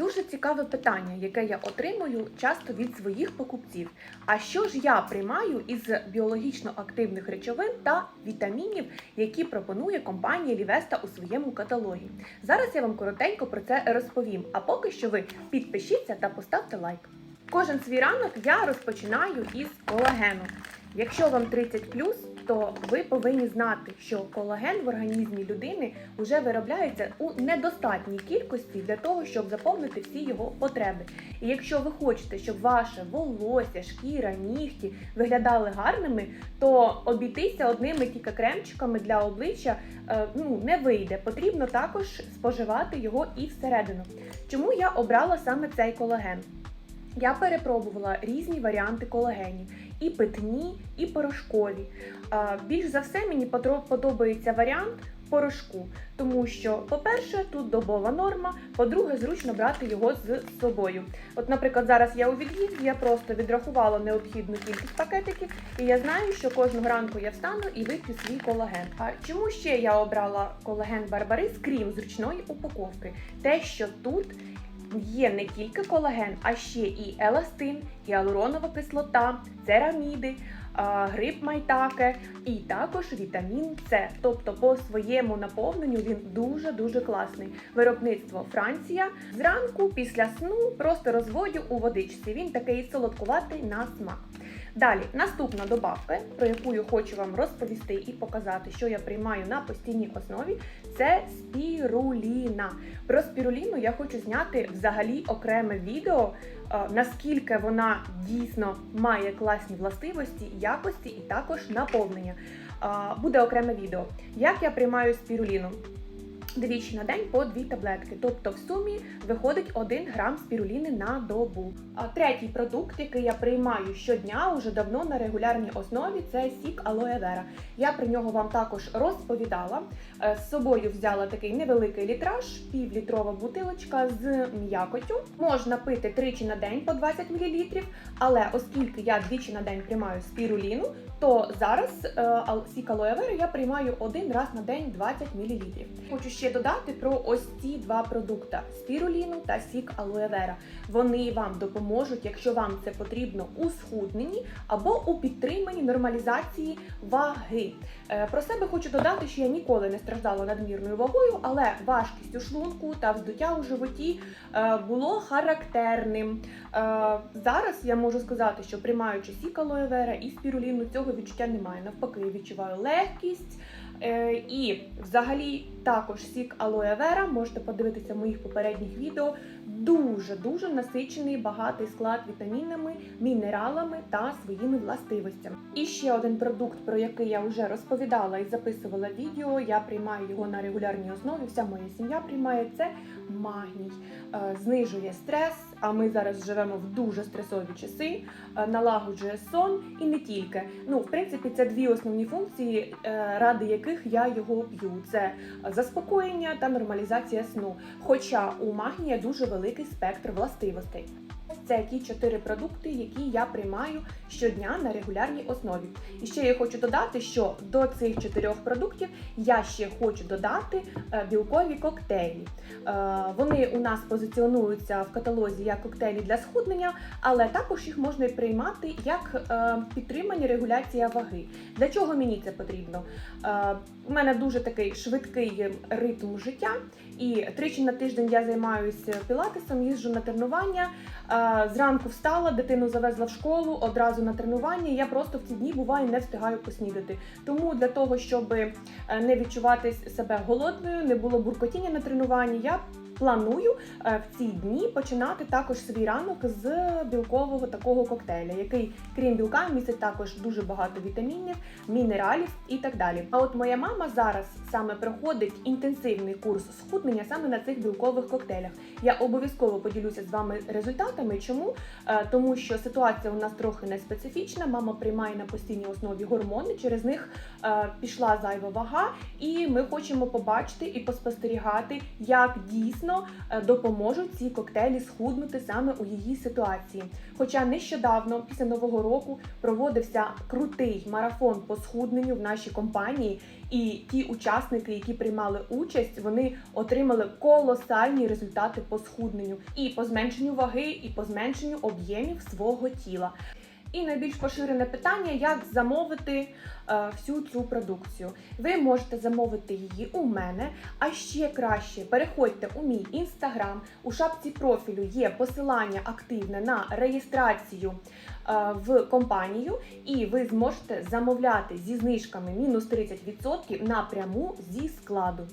Дуже цікаве питання, яке я отримую часто від своїх покупців. А що ж я приймаю із біологічно активних речовин та вітамінів, які пропонує компанія Лівеста у своєму каталогі? Зараз я вам коротенько про це розповім. А поки що ви підпишіться та поставте лайк. Кожен свій ранок я розпочинаю із колагену. Якщо вам 30 то ви повинні знати, що колаген в організмі людини вже виробляється у недостатній кількості для того, щоб заповнити всі його потреби. І якщо ви хочете, щоб ваше волосся, шкіра, нігті виглядали гарними, то обійтися одними тільки кремчиками для обличчя е, ну, не вийде. Потрібно також споживати його і всередину. Чому я обрала саме цей колаген? Я перепробувала різні варіанти колагенів, і питні, і порошкові. Більш за все мені подобається варіант порошку, тому що, по-перше, тут добова норма, по-друге, зручно брати його з собою. От, наприклад, зараз я у від'їзді, я просто відрахувала необхідну кількість пакетиків, і я знаю, що кожного ранку я встану і вип'ю свій колаген. А чому ще я обрала колаген Барбарис, крім зручної упаковки? Те, що тут Є не тільки колаген, а ще і еластин, гіалуронова кислота, цераміди, гриб майтаке і також вітамін С. Тобто по своєму наповненню він дуже-дуже класний. Виробництво Франція. Зранку після сну просто розводю у водичці. Він такий солодкуватий на смак. Далі, наступна добавка, про яку я хочу вам розповісти і показати, що я приймаю на постійній основі, це спіруліна. Про спіруліну я хочу зняти взагалі окреме відео, е, наскільки вона дійсно має класні властивості, якості і також наповнення. Е, Буде окреме відео. Як я приймаю спіруліну? Двічі на день по дві таблетки, тобто в сумі виходить 1 грам спіруліни на добу. А третій продукт, який я приймаю щодня, уже давно на регулярній основі, це сік алоe вера. Я про нього вам також розповідала. Е, З собою взяла такий невеликий літраж, півлітрова бутилочка з м'якотю. Можна пити тричі на день по 20 мл, але оскільки я двічі на день приймаю спіруліну, то зараз е, сік алоe вера я приймаю один раз на день 20 мл. Хочу ще додати про ось ці два продукти: спіруліну та сік алоe вера. Вони вам допоможуть, якщо вам це потрібно у схудненні або у підтриманні нормалізації ваги. Е, Про себе хочу додати, що я ніколи не страждала надмірною вагою, але важкість у шлунку та вздуття у животі е, було характерним. Е, Зараз я можу сказати, що приймаючи сік алоe вера і спіруліну, цього відчуття немає. Навпаки, відчуваю легкість. Е, І взагалі також сік алоe вера, можете подивитися моїх попередніх відео. Дуже дуже насичений, багатий склад вітамінами, мінералами та своїми властивостями. І ще один продукт, про який я вже розповідала і записувала відео. Я приймаю його на регулярній основі. Вся моя сім'я приймає це магній. Е, Знижує стрес. А ми зараз живемо в дуже стресові часи, е, налагоджує сон і не тільки. Ну, в принципі, це дві основні функції, е, ради яких я його п'ю: це заспокоєння та нормалізація сну. Хоча у магнія дуже великий спектр властивостей. Це ті чотири продукти, які я приймаю щодня на регулярній основі. І ще я хочу додати, що до цих чотирьох продуктів я ще хочу додати е, білкові коктейлі. Е, Вони у нас позиціонуються в каталозі як коктейлі для схуднення, але також їх можна приймати як е, підтримання регуляція ваги. Для чого мені це потрібно? У мене дуже такий швидкий ритм життя, і тричі на тиждень я займаюся пілатесом, їжджу на тренування. Зранку встала, дитину завезла в школу, одразу на тренування. Я просто в ці дні буваю не встигаю поснідати. Тому для того, щоб е, не відчувати себе голодною, не було буркотіння на тренуванні, я планую е, в ці дні починати також свій ранок з білкового такого коктейля, який, крім білка, містить також дуже багато вітамінів, мінералів і так далі. А от моя мама зараз саме проходить інтенсивний курс схуднення саме на цих білкових коктейлях. Я обов'язково поділюся з вами результатами. Чому? Е, Тому що ситуація у нас трохи не специфічна. Мама приймає на постійній основі гормони, через них е, пішла зайва вага, і ми хочемо побачити і поспостерігати, як дійсно дійсно е, допоможуть ці коктейлі схуднути саме у її ситуації. Хоча нещодавно, після нового року, проводився крутий марафон по схудненню в нашій компанії, і ті учасники, які приймали участь, вони отримали колосальні результати по схудненню і по зменшенню ваги, і по зменшенню об'ємів свого тіла. І найбільш поширене питання, як замовити е, всю цю продукцію. Ви можете замовити її у мене, а ще краще переходьте у мій інстаграм. У шапці профілю є посилання активне на реєстрацію е, в компанію, і ви зможете замовляти зі знижками мінус 30% напряму зі складу.